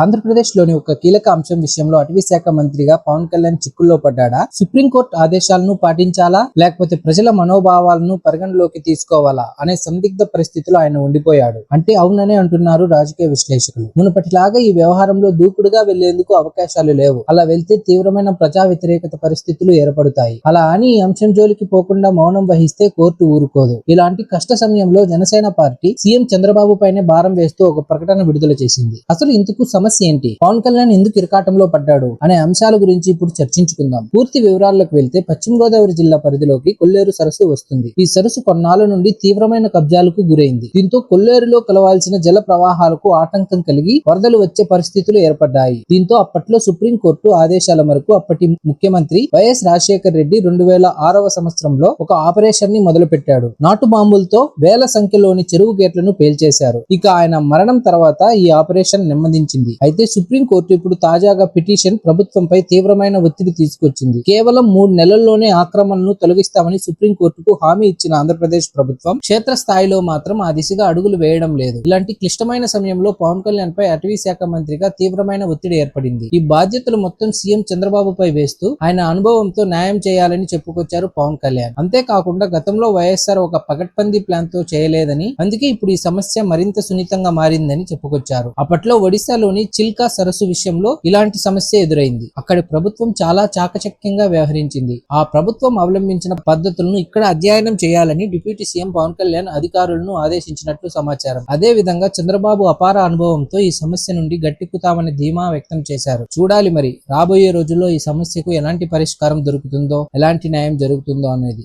ఆంధ్రప్రదేశ్లోని ఒక కీలక అంశం విషయంలో అటవీ శాఖ మంత్రిగా పవన్ కళ్యాణ్ చిక్కుల్లో పడ్డాడా? సుప్రీంకోర్టు ఆదేశాలను పాటించాలా? లేకపోతే ప్రజల మనోభావాలను పరిగణలోకి తీసుకోవాలా? అనే సందిగ్ధ పరిస్థితిలో ఆయన ఉండిపోయాడు. అంటే అవుననే అంటున్నారు రాజకీయ విశ్లేషకులు. మునుపటిలాగా ఈ వ్యవహారంలో దూకుడుగా వెళ్ళేందుకు అవకాశాలు లేవు. అలా వెళ్తే తీవ్రమైన ప్రజా వ్యతిరేకత పరిస్థితులు ఏర్పడతాయి. అలా అని ఈ అంశం జోలికి పోకుండా మౌనం వహిస్తే కోర్టు ఊరుకోదు. ఇలాంటి కష్ట సమయంలో జనసేన పార్టీ సీఎం చంద్రబాబు పైనే భారం వేస్తూ ఒక ప్రకటన విడుదల చేసింది. అసలు ఇందుకు సమస్య ఏంటి? పవన్ కళ్యాణ్ ఎందుకు ఇరకాటంలో పడ్డాడు? అనే అంశాల గురించి ఇప్పుడు చర్చించుకుందాం. పూర్తి వివరాల్లోకి వెళ్తే పశ్చిమ గోదావరి జిల్లా పరిధిలోకి కొల్లేరు సరస్సు వస్తుంది. ఈ సరస్సు కొన్నాళ్ళ నుండి తీవ్రమైన కబ్జాలకు గురైంది. దీంతో కొల్లేరులో కలవాల్సిన జల ప్రవాహాలకు ఆటంకం కలిగి వరదలు వచ్చే పరిస్థితులు ఏర్పడ్డాయి. దీంతో అప్పట్లో సుప్రీంకోర్టు ఆదేశాల మేరకు అప్పటి ముఖ్యమంత్రి వైఎస్ రాజశేఖర్ రెడ్డి రెండు వేల ఆరవ సంవత్సరంలో ఒక ఆపరేషన్ని మొదలుపెట్టాడు. నాటు బాంబులతో వేల సంఖ్యలోని చెరువు గేట్లను పేల్చేశారు. ఇక ఆయన మరణం తర్వాత ఈ ఆపరేషన్ నెమ్మదించింది. అయితే సుప్రీంకోర్టు ఇప్పుడు తాజాగా పిటిషన్ ప్రభుత్వంపై తీవ్రమైన ఒత్తిడి తీసుకొచ్చింది. కేవలం మూడు నెలల్లోనే ఆక్రమణను తొలగిస్తామని సుప్రీంకోర్టుకు హామీ ఇచ్చిన ఆంధ్రప్రదేశ్ ప్రభుత్వం క్షేత్రస్థాయిలో మాత్రం ఆ దిశగా అడుగులు వేయడం లేదు. ఇలాంటి క్లిష్టమైన సమయంలో పవన్ కళ్యాణ్ పై అటవీ శాఖ మంత్రిగా తీవ్రమైన ఒత్తిడి ఏర్పడింది. ఈ బాధ్యతలు మొత్తం సీఎం చంద్రబాబుపై వేస్తూ ఆయన అనుభవంతో న్యాయం చేయాలని చెప్పుకొచ్చారు పవన్ కళ్యాణ్. అంతేకాకుండా గతంలో వైఎస్ఆర్ ఒక పగట్పంది ప్లాన్తో చేయలేదని అందుకే ఇప్పుడు ఈ సమస్య మరింత సున్నితంగా మారిందని చెప్పుకొచ్చారు. అప్పట్లో ఒడిశాలోని చిల్కా సరస్సు విషయంలో ఇలాంటి సమస్య ఎదురైంది. అక్కడి ప్రభుత్వం చాలా చాకచక్యంగా వ్యవహరించింది. ఆ ప్రభుత్వం అవలంబించిన పద్ధతులను ఇక్కడ అధ్యయనం చేయాలని డిప్యూటీ సీఎం పవన్ కళ్యాణ్ అధికారులను ఆదేశించినట్లు సమాచారం. అదే విధంగా చంద్రబాబు అపార అనుభవంతో ఈ సమస్య నుండి గట్టెక్కుతామని ధీమా వ్యక్తం చేశారు. చూడాలి మరి రాబోయే రోజుల్లో ఈ సమస్యకు ఎలాంటి పరిష్కారం దొరుకుతుందో ఎలాంటి న్యాయం జరుగుతుందో అనేది.